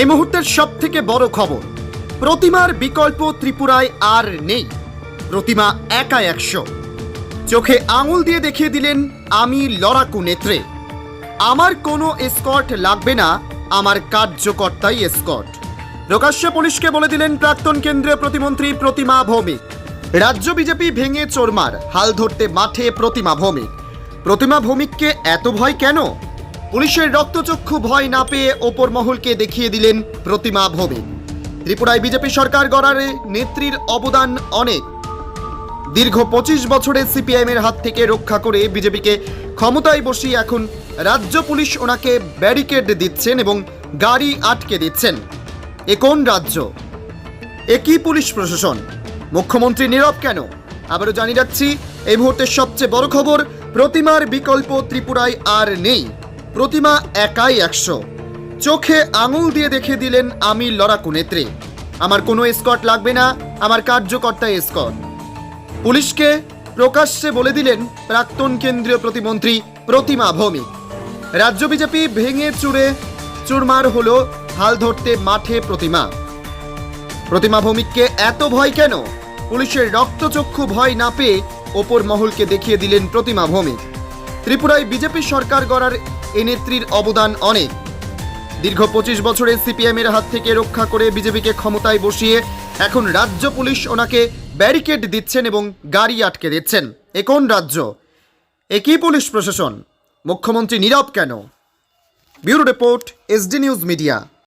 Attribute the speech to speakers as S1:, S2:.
S1: এই মুহূর্তের সব থেকে বড় খবর, প্রতিমার বিকল্প ত্রিপুরায় আর নেই। প্রতিমা একা একশো। চোখে আঙুল দিয়ে দেখিয়ে দিলেন, আমি লড়াকু নেত্রে। আমার কোনো এসকর্ট লাগবে না, আমার কার্যকর্তাই এসকর্ট প্রকাশ্যে পুলিশকে বলে দিলেন, প্রাক্তন কেন্দ্রীয় প্রতিমন্ত্রী প্রতিমা ভৌমিক। রাজ্য বিজেপি ভেঙে চোরমার, হাল ধরতে মাঠে প্রতিমা ভৌমিক। প্রতিমা ভৌমিককে এত ভয় কেন? পুলিশের রক্তচক্ষু ভয় না পেয়ে ওপর মহলকে দেখিয়ে দিলেন প্রতিমা ভৌমিক ত্রিপুরায় বিজেপি সরকার গড়ারে নেত্রীর অবদান অনেক। দীর্ঘ পঁচিশ বছরের সিপিআইএম এর হাত থেকে রক্ষা করে বিজেপিকে ক্ষমতায় বসিয়ে এখন রাজ্য পুলিশ ওনাকে ব্যারিকেড দিচ্ছেন এবং গাড়ি আটকে দিচ্ছেন। এ কোন রাজ্য? এ কি পুলিশ প্রশাসন? মুখ্যমন্ত্রী নীরব কেন? আবারও জানিয়ে যাচ্ছি এই মুহূর্তের সবচেয়ে বড় খবর, প্রতিমার বিকল্প ত্রিপুরায় আর নেই। প্রতিমা একাই একশো। চোখে আঙুল দিয়ে দেখে দিলেন আমি লড়াকু নেত্রী। আমার কোনো স্কট লাগবে না, আমার কার্যকর্তা স্কট পুলিশকে প্রকাশ্যে বলে দিলেন প্রাক্তন কেন্দ্রীয় প্রতিমন্ত্রী প্রতিমা ভৌমিক। রাজ্য বিজেপি ভেঙে চুরে চুরমার হলো হাল ধরতে মাঠে প্রতিমা। প্রতিমা ভৌমিককে এত ভয় কেন? পুলিশের রক্তচক্ষু ভয় না পেয়ে ওপর মহলকে দেখিয়ে দিলেন প্রতিমা ভৌমিক। ত্রিপুরায় বিজেপি সরকার গড়ার এ নেত্রীর অবদান অনেক। দীর্ঘ পঁচিশ বছরে সিপিএমের হাত থেকে রক্ষা করে বিজেপিকে ক্ষমতায় বসিয়ে এখন রাজ্য পুলিশ ওনাকে ব্যারিকেড দিচ্ছেন এবং গাড়ি আটকে দিচ্ছেন। এ কোন রাজ্য? এ পুলিশ প্রশাসন? মুখ্যমন্ত্রী নীরব কেন? Bureau report, SD news media.